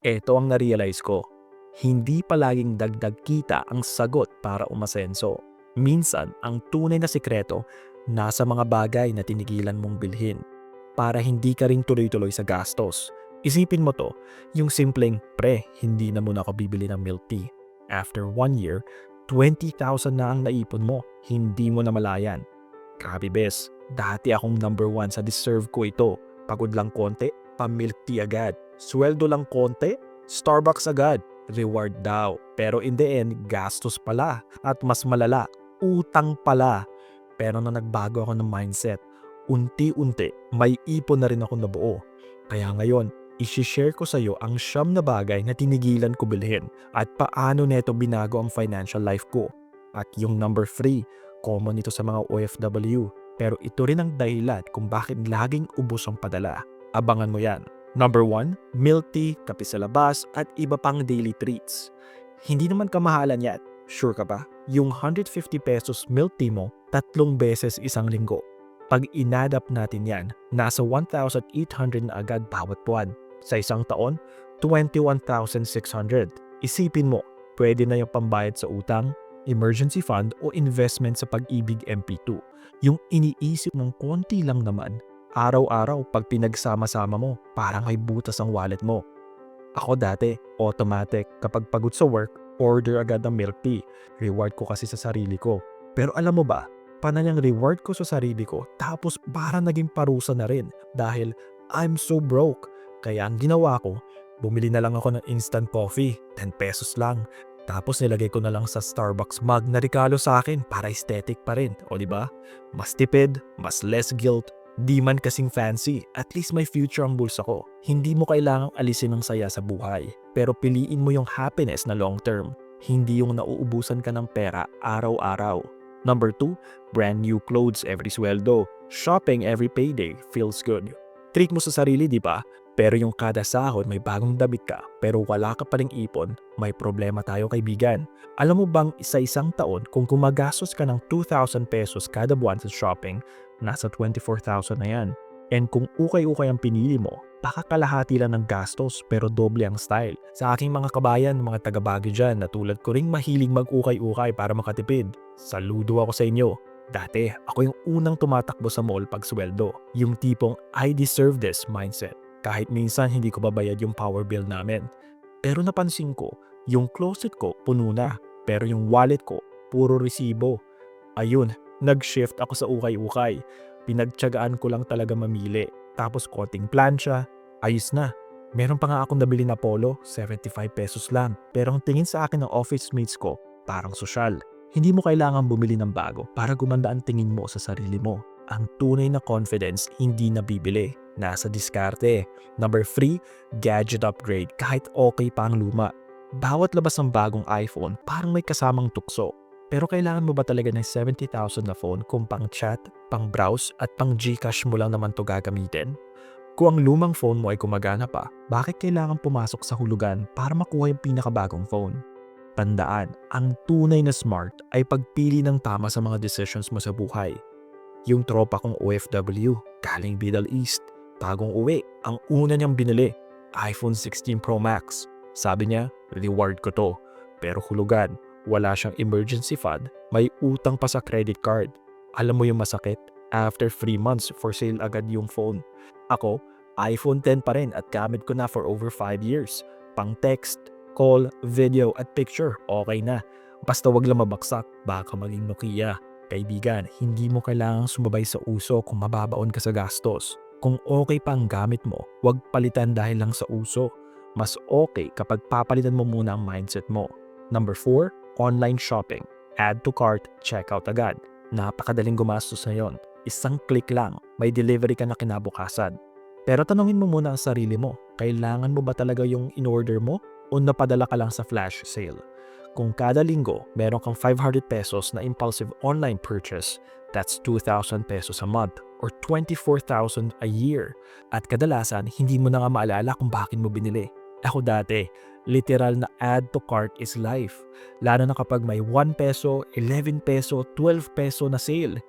Eto ang narealize ko. Hindi palaging dagdag kita ang sagot para umasenso. Minsan, ang tunay na sikreto nasa mga bagay na tinigilan mong bilhin para hindi ka rin tuloy-tuloy sa gastos. Isipin mo to, yung simpleng, pre, hindi na muna ako bibili ng milk tea. After one year, 20,000 na ang naipon mo, hindi mo na malayan. Grabe bes, dati akong number one sa deserve ko ito. Pagod lang konti, pa-milk tea agad. Sweldo lang konti, Starbucks agad. Reward daw. Pero in the end, gastos pala. At mas malala, utang pala. Pero na nagbago ako ng mindset, unti-unti may ipon na rin ako nabuo. Kaya ngayon, isishare ko sa iyo ang siyam na bagay na tinigilan ko bilhin at paano neto binago ang financial life ko. At yung number 3, common ito sa mga OFW. Pero ito rin ang dahilan kung bakit laging ubos ang padala. Abangan mo yan. Number 1, milk tea, kape sa labas, at iba pang daily treats. Hindi naman kamahalan yan. Sure ka ba? Yung 150 pesos milk tea mo, tatlong beses isang linggo. Pag inadap natin yan, nasa 1,800 na agad bawat buwan. Sa isang taon, 21,600. Isipin mo, pwede na yung pambayad sa utang, emergency fund o investment sa pag-ibig MP2. Yung iniisip ng konti lang naman, araw-araw pag pinagsama-sama mo, parang may butas ang wallet mo. Ako dati, automatic, kapag pagod sa work, order agad ng milk tea. Reward ko kasi sa sarili ko. Pero alam mo ba, panayang reward ko sa sarili ko tapos para naging parusa na rin dahil I'm so broke. Kaya ang ginawa ko, bumili na lang ako ng instant coffee, 10 pesos lang. Tapos nilagay ko na lang sa Starbucks mug na regalo sa akin para aesthetic pa rin, o di ba? Mas tipid, mas less guilt, di man kasing fancy, at least may future ang bulsa ko. Hindi mo kailangang alisin ng saya sa buhay, pero piliin mo yung happiness na long term, hindi yung nauubusan ka ng pera araw-araw. Number 2, brand new clothes every sweldo. Shopping every payday feels good. Treat mo sa sarili, di ba? Pero yung kada sahod may bagong damit ka, pero wala ka pa ring ipon, may problema tayo kaibigan. Alam mo bang sa isang taon, kung gumagastos ka ng 2,000 pesos kada buwan sa shopping, nasa 24,000 na yan. And kung ukay-ukay ang pinili mo, baka kalahati lang ng gastos pero doble ang style. Sa aking mga kabayan, mga taga-Baguio dyan na tulad ko ring mahilig mag-ukay-ukay para makatipid. Saludo ako sa inyo. Dati, ako yung unang tumatakbo sa mall pag sweldo. Yung tipong I deserve this mindset. Kahit minsan hindi ko babayad yung power bill namin. Pero napansin ko, yung closet ko puno na. Pero yung wallet ko, puro resibo. Ayun, nag-shift ako sa ukay-ukay. Pinagtyagaan ko lang talaga mamili. Tapos konting plancha, ayos na. Meron pa nga akong nabili na polo, 75 pesos lang. Pero ang tingin sa akin ng office mates ko, parang sosyal. Hindi mo kailangan bumili ng bago para gumanda ang tingin mo sa sarili mo. Ang tunay na confidence hindi nabibili. Nasa diskarte. Number 3, gadget upgrade kahit okay pa ang luma. Bawat labas ng bagong iPhone parang may kasamang tukso. Pero kailangan mo ba talaga ng 70,000 na phone kung pang chat, pang browse at pang Gcash mo lang naman to gagamitin? Kung ang lumang phone mo ay gumagana pa, bakit kailangan pumasok sa hulugan para makuha yung pinakabagong phone? Tandaan, ang tunay na smart ay pagpili ng tama sa mga decisions mo sa buhay. Yung tropa kong OFW, galing Middle East, bagong uwi, ang una niyang binili, iPhone 16 Pro Max. Sabi niya, reward ko to. Pero hulugan, wala siyang emergency fund, may utang pa sa credit card. Alam mo yung masakit? After 3 months, for sale agad yung phone. Ako, iPhone 10 pa rin at gamit ko na for over 5 years. Pang text, call, video at picture, okay na. Basta wag lang baka maging Nokia. Kaibigan, hindi mo kailangang sumabay sa uso kung mababaon ka sa gastos. Kung okay pa ang gamit mo, wag palitan dahil lang sa uso. Mas okay kapag papalitan mo muna ang mindset mo. Number 4, online shopping. Add to cart, checkout agad. Napakadaling gumastos na yon. Isang click lang, may delivery ka na kinabukasan. Pero tanungin mo muna ang sarili mo, kailangan mo ba talaga yung in-order mo o napadala ka lang sa flash sale? Kung kada linggo meron kang 500 pesos na impulsive online purchase, that's 2,000 pesos a month or 24,000 a year. At kadalasan, hindi mo na nga maalala kung bakit mo binili. Ako dati, literal na add to cart is life. Lalo na kapag may 1 peso, 11 peso, 12 peso na sale.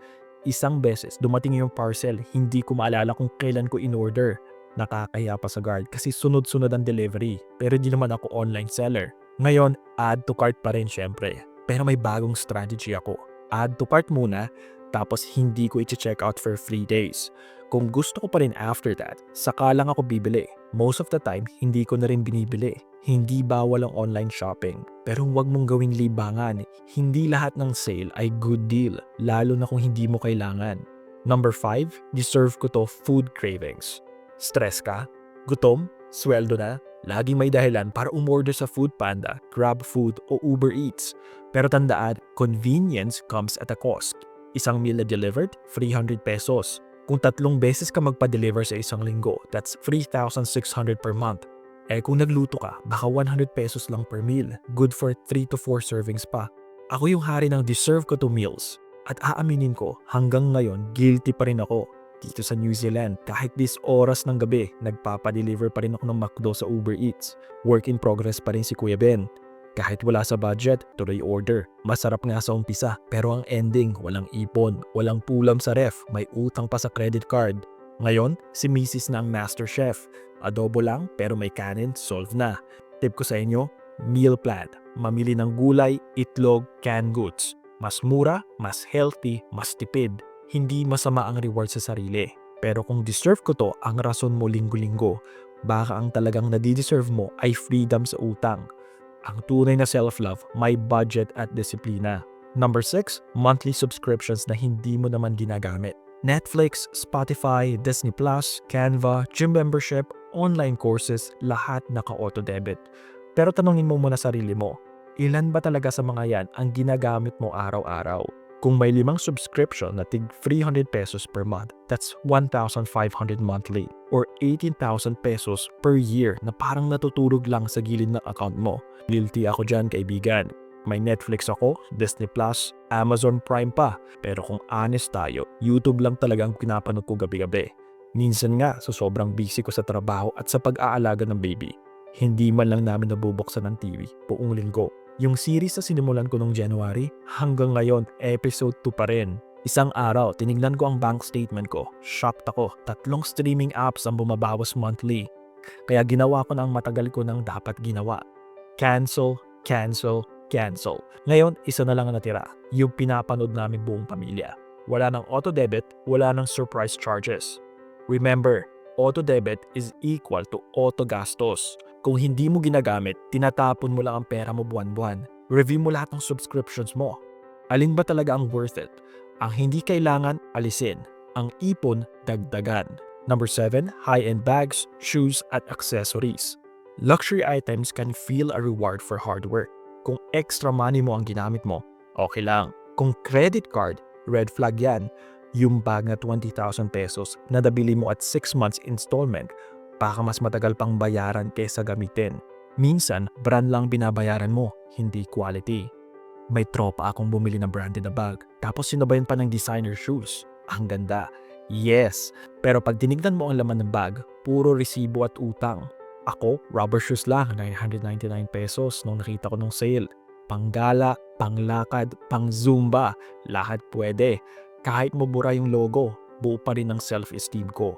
Isang beses, dumating yung parcel, hindi ko maalala kung kailan ko in-order. Nakakahiya pa sa guard kasi sunod-sunod ang delivery. Pero di naman ako online seller. Ngayon, add to cart pa rin syempre. Pero may bagong strategy ako. Add to cart muna, tapos hindi ko i-check out for 3 days. Kung gusto ko pa rin after that, saka lang ako bibili. Most of the time, hindi ko na rin binibili. Hindi bawal ang online shopping. Pero huwag mong gawing libangan. Hindi lahat ng sale ay good deal, lalo na kung hindi mo kailangan. Number 5, deserve ko to food cravings. Stress ka? Gutom? Sweldo na? Laging may dahilan para umorder sa Food Panda, Grab Food o Uber Eats. Pero tandaan, convenience comes at a cost. Isang meal na delivered, 300 pesos. Kung tatlong beses ka magpa-deliver sa isang linggo, that's 3,600 per month. Eh kung nagluto ka, baka 100 pesos lang per meal. Good for 3 to 4 servings pa. Ako yung hari ng deserve ko to meals. At aaminin ko, hanggang ngayon, guilty pa rin ako. Dito sa New Zealand, kahit dis oras ng gabi, nagpapadeliver pa rin ako ng McDo sa Uber Eats. Work in progress pa rin si Kuya Ben. Kahit wala sa budget, tuloy order. Masarap nga sa umpisa, pero ang ending, walang ipon, walang pulam sa ref, may utang pa sa credit card. Ngayon, si Mrs. na ang master chef. Adobo lang, pero may kanin, solve na. Tip ko sa inyo, meal plan. Mamili ng gulay, itlog, canned goods. Mas mura, mas healthy, mas tipid hindi masama ang reward sa sarili. Pero kung deserve ko to ang rason mo linggo-linggo, baka ang talagang nadideserve mo ay freedom sa utang. Ang tunay na self-love, may budget at disiplina. Number 6, monthly subscriptions na hindi mo naman ginagamit. Netflix, Spotify, Disney+, Canva, gym membership, online courses, lahat naka-auto debit. Pero tanungin mo muna sarili mo, ilan ba talaga sa mga yan ang ginagamit mo araw-araw? Kung may limang subscription na tig 300 pesos per month, that's 1,500 monthly or 18,000 pesos per year na parang natutulog lang sa gilid ng account mo. Guilty ako dyan kaibigan. May Netflix ako, Disney Plus, Amazon Prime pa. Pero kung honest tayo, YouTube lang talagang pinapanood ko gabi-gabi. Minsan nga sa sobrang busy ko sa trabaho at sa pag-aalaga ng baby, hindi man lang namin nabubuksan ng TV buong linggo. Yung series na sinimulan ko noong January, hanggang ngayon, episode 2 pa rin. Isang araw, tinignan ko ang bank statement ko. Shocked ako. Tatlong streaming apps ang bumabawas monthly. Kaya ginawa ko na ang matagal ko nang dapat ginawa. Cancel, cancel, cancel. Ngayon, isa na lang ang natira. Yung pinapanood namin buong pamilya. Wala nang auto-debit, wala nang surprise charges. Remember, auto-debit is equal to auto-gastos. Kung hindi mo ginagamit, tinatapon mo lang ang pera mo buwan-buwan. Review mo lahat ng subscriptions mo. Alin ba talaga ang worth it? Ang hindi kailangan, alisin. Ang ipon, dagdagan. Number 7, high-end bags, shoes, at accessories. Luxury items can feel a reward for hard work. Kung extra money mo ang ginamit mo, okay lang. Kung credit card, red flag yan. Yung bag na 20,000 pesos na nabili mo at 6 months installment, baka mas matagal pang bayaran kaysa gamitin. Minsan, brand lang binabayaran mo, hindi quality. May tropa akong bumili ng branded na bag, tapos sinabayan pa ng designer shoes. Ang ganda. Yes, pero pag tinignan mo ang laman ng bag, puro resibo at utang. Ako, rubber shoes lang, 999 pesos nung nakita ko nung sale. Panggala, panglakad, pang zumba, lahat pwede. Kahit mabura yung logo, buo pa rin ang self-esteem ko.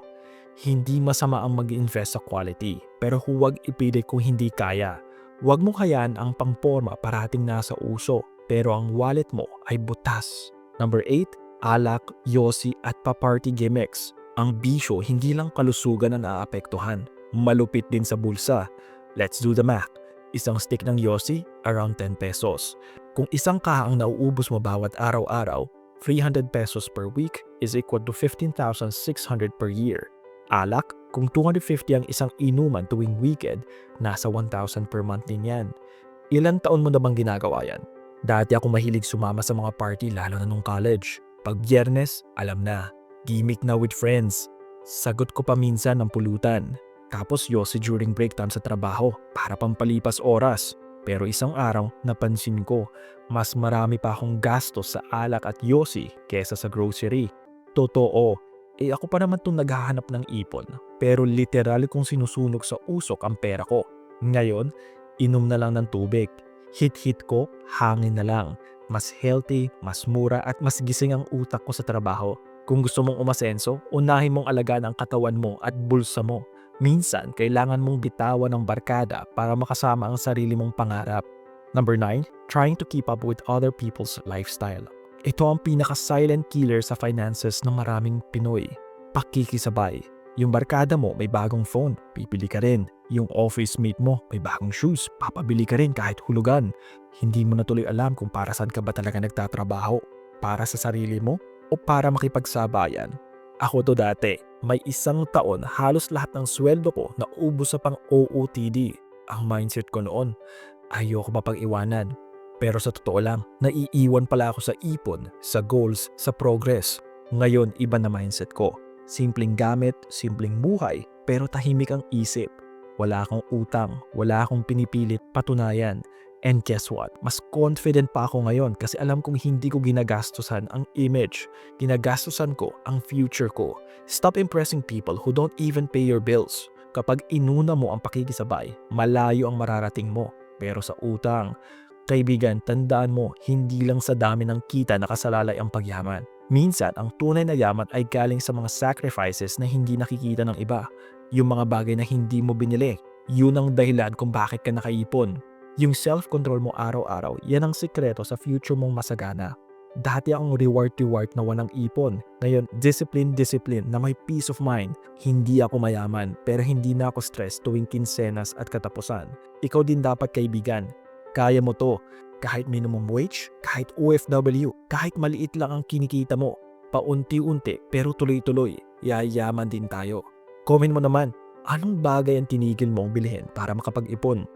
Hindi masama ang mag-invest sa quality, pero huwag ipilit kung hindi kaya. Huwag mo hayaan ang pangporma parating nasa uso, pero ang wallet mo ay butas. Number 8, alak, yosi at pa-party gimmicks. Ang bisyo hindi lang kalusugan na naapektuhan, malupit din sa bulsa. Let's do the math. Isang stick ng yosi, around 10 pesos. Kung isang kaha ang nauubos mo bawat araw-araw, 300 pesos per week is equal to 15,600 per year. Alak, kung 250 ang isang inuman tuwing weekend, nasa 1,000 per month din yan. Ilan taon mo na bang ginagawa yan? Dati ako mahilig sumama sa mga party lalo na nung college. Pag biyernes, alam na. Gimmick na with friends. Sagot ko pa minsan ng pulutan. Tapos yosi during break time sa trabaho para pampalipas oras. Pero isang araw, napansin ko, mas marami pa akong gastos sa alak at yosi kesa sa grocery. Totoo, eh ako pa naman itong naghahanap ng ipon. Pero literal kong sinusunog sa usok ang pera ko. Ngayon, inom na lang ng tubig. Hit-hit ko, hangin na lang. Mas healthy, mas mura at mas gising ang utak ko sa trabaho. Kung gusto mong umasenso, unahin mong alagaan ang katawan mo at bulsa mo. Minsan, kailangan mong bitawan ng barkada para makasama ang sarili mong pangarap. Number 9, trying to keep up with other people's lifestyle. Ito ang pinaka-silent killer sa finances ng maraming Pinoy. Pakikisabay. Yung barkada mo may bagong phone, pipili ka rin. Yung office mate mo may bagong shoes, papabili ka rin kahit hulugan. Hindi mo na tuloy alam kung para saan ka ba talaga nagtatrabaho. Para sa sarili mo o para makipagsabayan. Ako to dati, may isang taon halos lahat ng sweldo ko na ubos sa pang OOTD. Ang mindset ko noon, ayoko mapag-iwanan. Pero sa totoo lang, naiiwan pala ako sa ipon, sa goals, sa progress. Ngayon, iba na mindset ko. Simpleng gamit, simpleng buhay, pero tahimik ang isip. Wala akong utang, wala akong pinipilit patunayan. And guess what? Mas confident pa ako ngayon kasi alam kong hindi ko ginagastusan ang image. Ginagastusan ko ang future ko. Stop impressing people who don't even pay your bills. Kapag inuna mo ang pakikisabay, malayo ang mararating mo. Pero sa utang, kaibigan, tandaan mo, hindi lang sa dami ng kita nakasalalay ang pagyaman. Minsan, ang tunay na yaman ay galing sa mga sacrifices na hindi nakikita ng iba. Yung mga bagay na hindi mo binili. Yun ang dahilan kung bakit ka nakaipon. Yung self-control mo araw-araw, yan ang sikreto sa future mong masagana. Dati akong reward-reward na walang ipon. Ngayon, discipline-discipline na may peace of mind. Hindi ako mayaman, pero hindi na ako stress tuwing kinsenas at katapusan. Ikaw din dapat kaibigan. Kaya mo to. Kahit minimum wage, kahit OFW, kahit maliit lang ang kinikita mo. Paunti-unti pero tuloy-tuloy, yayaman din tayo. Comment mo naman, anong bagay ang tinigil mong bilhin para makapag-ipon?